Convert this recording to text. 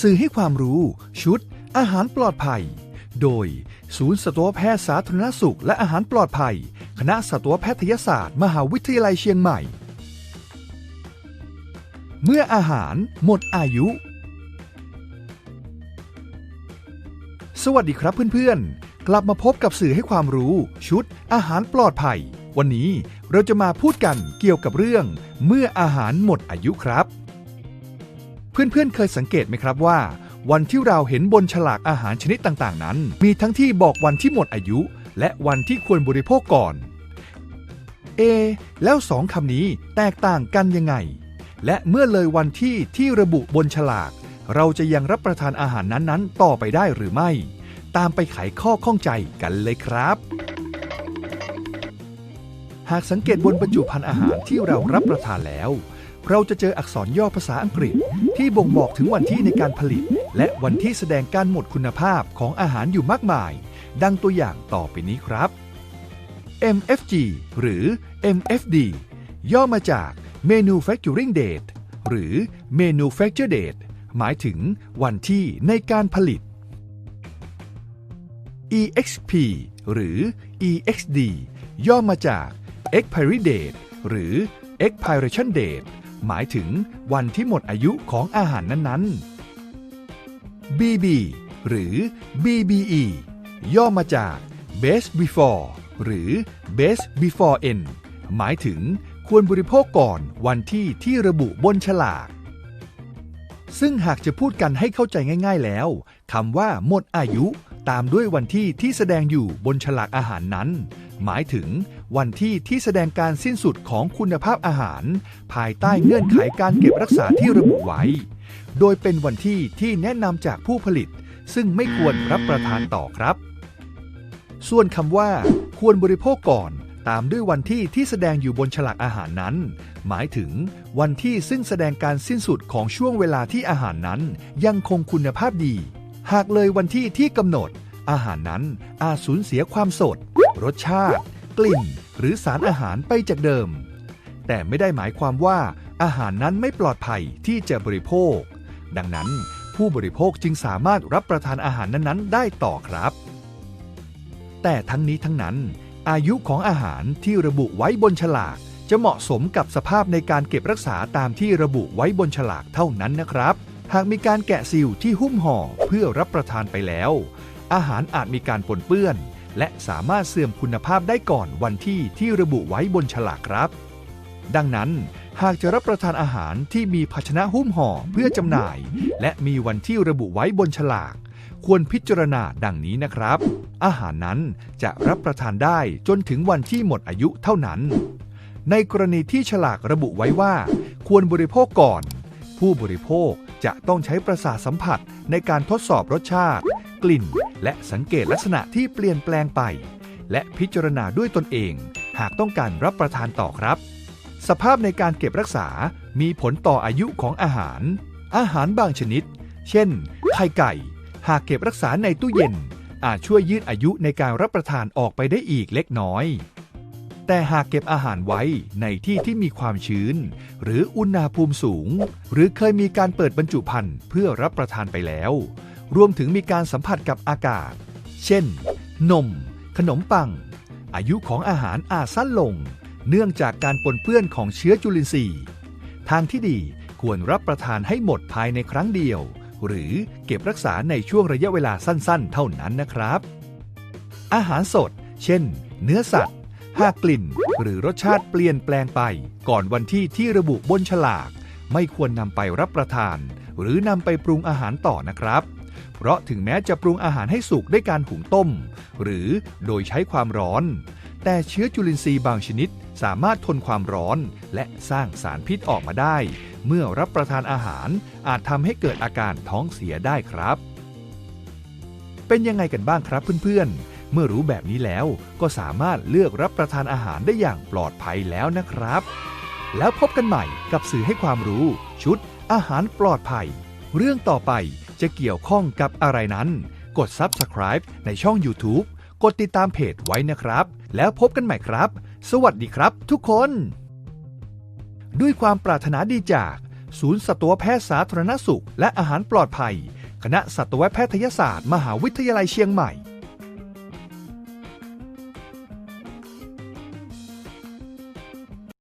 สื่อให้ความรู้ ชุด อาหารปลอดภัย โดย ศูนย์สัตวแพทย์สาธารณสุข และอาหารปลอดภัย คณะสัตวแพทยศาสตร์ มหาวิทยาลัยเชียงใหม่ เมื่ออาหารหมดอายุ สวัสดีครับเพื่อนๆ กลับมาพบกับสื่อให้ความรู้ ชุด อาหารปลอดภัย วันนี้เราจะมาพูดกันเกี่ยวกับเรื่อง เมื่ออาหารหมดอายุครับ เพื่อนๆเคยสังเกตไหมครับว่า วันที่เราเห็นบนฉลากอาหารชนิดต่างๆ นั้น มีทั้งที่บอกวันที่หมดอายุ และวันที่ควรบริโภคก่อน เอ แล้วสองคำนี้แตกต่างกันยังไง และเมื่อเลยวันที่ที่ระบุบนฉลาก เราจะยังรับประทานอาหารนั้นๆ ต่อไปได้หรือไม่ ตามไปไขข้อข้องใจกันเลยครับหากสังเกตบนบรรจุภัณฑ์อาหารที่เรารับประทานแล้ว เราจะเจออักษรย่อภาษาอังกฤษ ที่บ่งบอกถึงวันที่ในการผลิต และวันที่แสดงการหมดคุณภาพของอาหารอยู่มากมาย ดังตัวอย่างต่อไปนี้ครับ MFG หรือ MFD ย่อมาจาก Manufacturing Date หรือ Manufacture Date หมายถึงวันที่ในการผลิต EXP หรือ EXD ย่อมาจาก Expiry Date หรือ Expiration Date หมายถึงวันที่หมดอายุของอาหารนั้นๆ BB หรือ BBE ย่อมาจาก Best Before หรือ Best Before End หมายถึงควรบริโภคก่อนวันที่ที่ระบุบนฉลาก ซึ่งหากจะพูดกันให้เข้าใจง่าย ๆแล้วคำว่าหมดอายุตามด้วยวันที่ที่แสดงอยู่บนฉลากอาหารนั้นหมายถึงวันที่ที่แสดงการสิ้นสุดของคุณภาพอาหาร ภายใต้เงื่อนไขการเก็บรักษาที่ระบุไว้ โดยเป็นวันที่ที่แนะนำจากผู้ผลิต ซึ่งไม่ควรรับประทานต่อครับ ส่วนคำว่า ควรบริโภคก่อนตามด้วยวันที่ที่แสดงอยู่บนฉลากอาหารนั้น หมายถึงวันที่ซึ่งแสดงการสิ้นสุดของช่วงเวลาที่อาหารนั้น ยังคงคุณภาพดี หากเลยวันที่ที่กำหนด อาหารนั้นอาจสูญเสียความสด รสชาติ กลิ่น หรือสารอาหารไปจากเดิม แต่ไม่ได้หมายความว่าอาหารนั้นไม่ปลอดภัยที่จะบริโภค ดังนั้นผู้บริโภคจึงสามารถรับประทานอาหารนั้นๆ ได้ต่อครับ แต่ทั้งนี้ทั้งนั้น อายุของอาหารที่ระบุไว้บนฉลาก จะเหมาะสมกับสภาพในการเก็บรักษาตามที่ระบุไว้บนฉลากเท่านั้นนะครับ หากมีการแกะซีลที่หุ้มห่อเพื่อรับประทานไปแล้ว อาหารอาจมีการปนเปื้อน และสามารถเสื่อมคุณภาพได้ก่อนวันที่ที่ระบุไว้บนฉลากครับ ดังนั้น หากจะรับประทานอาหารที่มีภาชนะหุ้มห่อเพื่อจำหน่าย และมีวันที่ระบุไว้บนฉลาก ควรพิจารณาดังนี้นะครับ อาหารนั้นจะรับประทานได้จนถึงวันที่หมดอายุเท่านั้น ในกรณีที่ฉลากระบุไว้ว่า ควรบริโภคก่อน ผู้บริโภคจะต้องใช้ประสาทสัมผัสในการทดสอบรสชาติ กลิ่น และสังเกตลักษณะที่เปลี่ยนแปลงไป และพิจารณาด้วยตนเอง หากต้องการรับประทานต่อครับ สภาพในการเก็บรักษามีผลต่ออายุของอาหาร อาหารบางชนิด เช่น ไข่ไก่ หากเก็บรักษาในตู้เย็น อาจช่วยยืดอายุในการรับประทานออกไปได้อีกเล็กน้อย แต่หากเก็บอาหารไว้ในที่ที่มีความชื้น หรืออุณหภูมิสูง หรือเคยมีการเปิดบรรจุภัณฑ์เพื่อรับประทานไปแล้ว รวมถึงมีการสัมผัสกับอากาศ เช่น นม ขนมปัง อายุของอาหารอาจสั้นลง เนื่องจากการปนเปื้อนของเชื้อจุลินทรีย์ ทางที่ดีควรรับประทานให้หมดภายในครั้งเดียว หรือเก็บรักษาในช่วงระยะเวลาสั้นๆ เท่านั้นนะครับ อาหารสด เช่น เนื้อสัตว์หากกลิ่นหรือรสชาติเปลี่ยนแปลงไป ก่อนวันที่ที่ระบุบนฉลาก ไม่ควรนำไปรับประทาน หรือนำไปปรุงอาหารต่อนะครับ เพราะถึงแม้จะปรุงอาหารให้สุกด้วยการหุงต้ม หรือโดยใช้ความร้อน แต่เชื้อจุลินทรีย์บางชนิดสามารถทนความร้อนและสร้างสารพิษออกมาได้ เมื่อรับประทานอาหารอาจทำให้เกิดอาการท้องเสียได้ครับ เป็นยังไงกันบ้างครับเพื่อนๆ เมื่อรู้แบบนี้แล้วก็สามารถเลือกรับประทานอาหารได้อย่างปลอดภัยแล้วนะครับ แล้วพบกันใหม่กับสื่อให้ความรู้ชุดอาหารปลอดภัย เรื่องต่อไป จะเกี่ยวข้องกับอะไรนั้น กด Subscribe ในช่อง YouTube กดติดตามเพจไว้นะครับ แล้วพบกันใหม่ครับ สวัสดีครับทุกคน ด้วยความปรารถนาดีจาก ศูนย์สัตวแพทย์สาธารณสุข และอาหารปลอดภัย คณะสัตวแพทยศาสตร์ มหาวิทยาลัยเชียงใหม่